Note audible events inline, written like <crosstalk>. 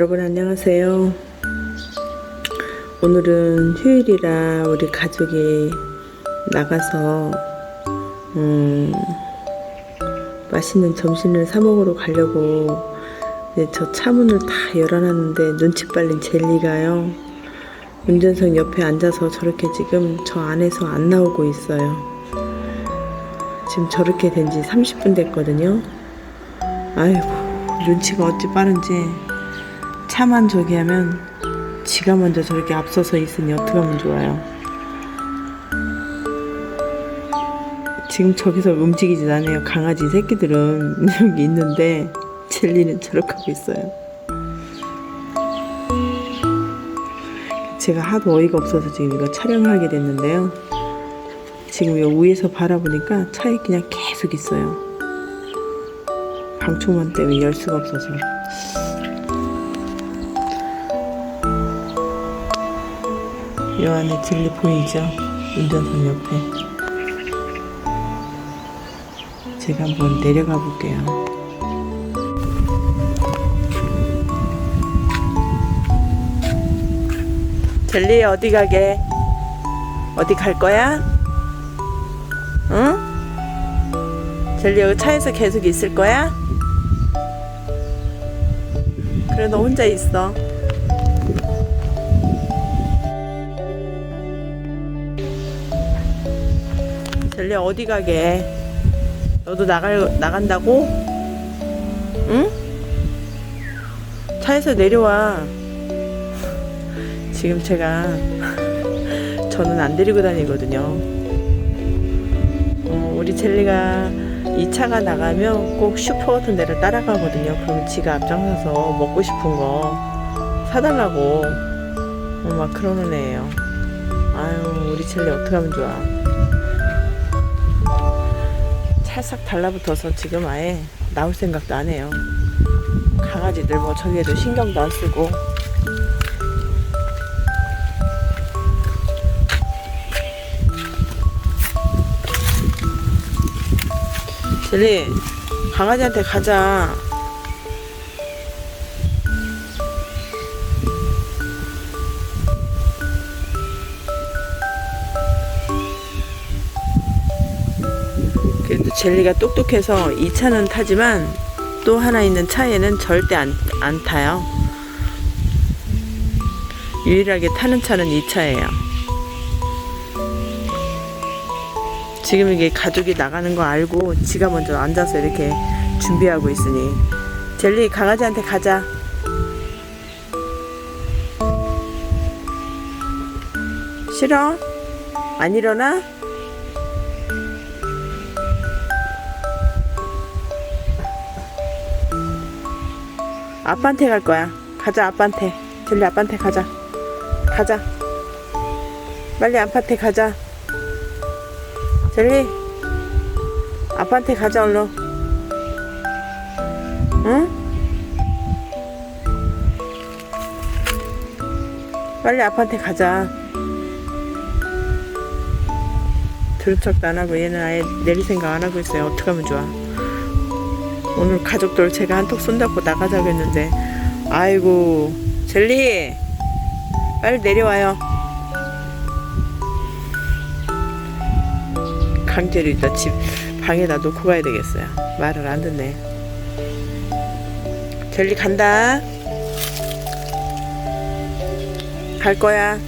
여러분 안녕하세요. 오늘은 휴일이라 우리 가족이 나가서 음, 맛있는 점심을 사 먹으러 가려고 네, 저 차문을 다 열어놨는데 눈치 빨린 젤리가요. 운전석 옆에 앉아서 저렇게 지금 저 안에서 안 나오고 있어요. 지금 저렇게 된 지 30분 됐거든요. 아이고 눈치가 어찌 빠른지 차만 저기 하면 지가 먼저 저렇게 앞서서 있으니 어떡하면 좋아요? 지금 저기서 움직이진 않아요. 강아지 새끼들은 <laughs> 여기 있는데 젤리는 저렇게 하고 있어요. 제가 하도 어이가 없어서 지금 이거 촬영을 하게 됐는데요. 지금 이 위에서 바라보니까 차에 그냥 계속 있어요. 방충망 때문에 열 수가 없어서 이 안에 젤리 보이죠? 운전석 옆에 제가 한번 내려가 볼게요 젤리 어디 가게? 어디 갈 거야? 응? 젤리 여기 차에서 계속 있을 거야? 그래 너 혼자 있어 젤리 어디 가게 너도 나갈 나간다고? 응? 차에서 내려와 <laughs> 지금 제가 <laughs> 저는 안 데리고 다니거든요 어, 우리 젤리가 이 차가 나가면 꼭 슈퍼 같은 데를 따라가거든요. 그러면 지가 앞장서서 먹고 싶은 거 사달라고 어, 막 그러는 애예요. 아유 우리 첼리 어떡하면 좋아. 찰싹 달라붙어서 지금 아예 나올 생각도 안 해요. 강아지들 뭐 저기에도 신경도 안 쓰고 젤리 강아지한테 가자 그래도 젤리가 똑똑해서 이 차는 타지만 또 하나 있는 차에는 절대 안, 안 타요 유일하게 타는 차는 이 차예요 지금 이게 가족이 나가는 거 알고 지가 먼저 앉아서 이렇게 준비하고 있으니 젤리 강아지한테 가자 싫어? 안 일어나? 아빠한테 갈 거야. 가자 아빠한테. 젤리 아빠한테 가자. 가자. 빨리 아빠한테 가자. 젤리 아빠한테 가자 얼른. 응? 빨리 아빠한테 가자. 들은 척도 안 하고 얘는 아예 내릴 생각 안 하고 있어요. 어떡하면 좋아 오늘 가족들 제가 한턱 손잡고 나가자고 했는데 아이고 젤리 빨리 내려와요 강제로 일단 집 방에다 놓고 가야 되겠어요. 말을 안 듣네. 젤리 간다. 갈 거야.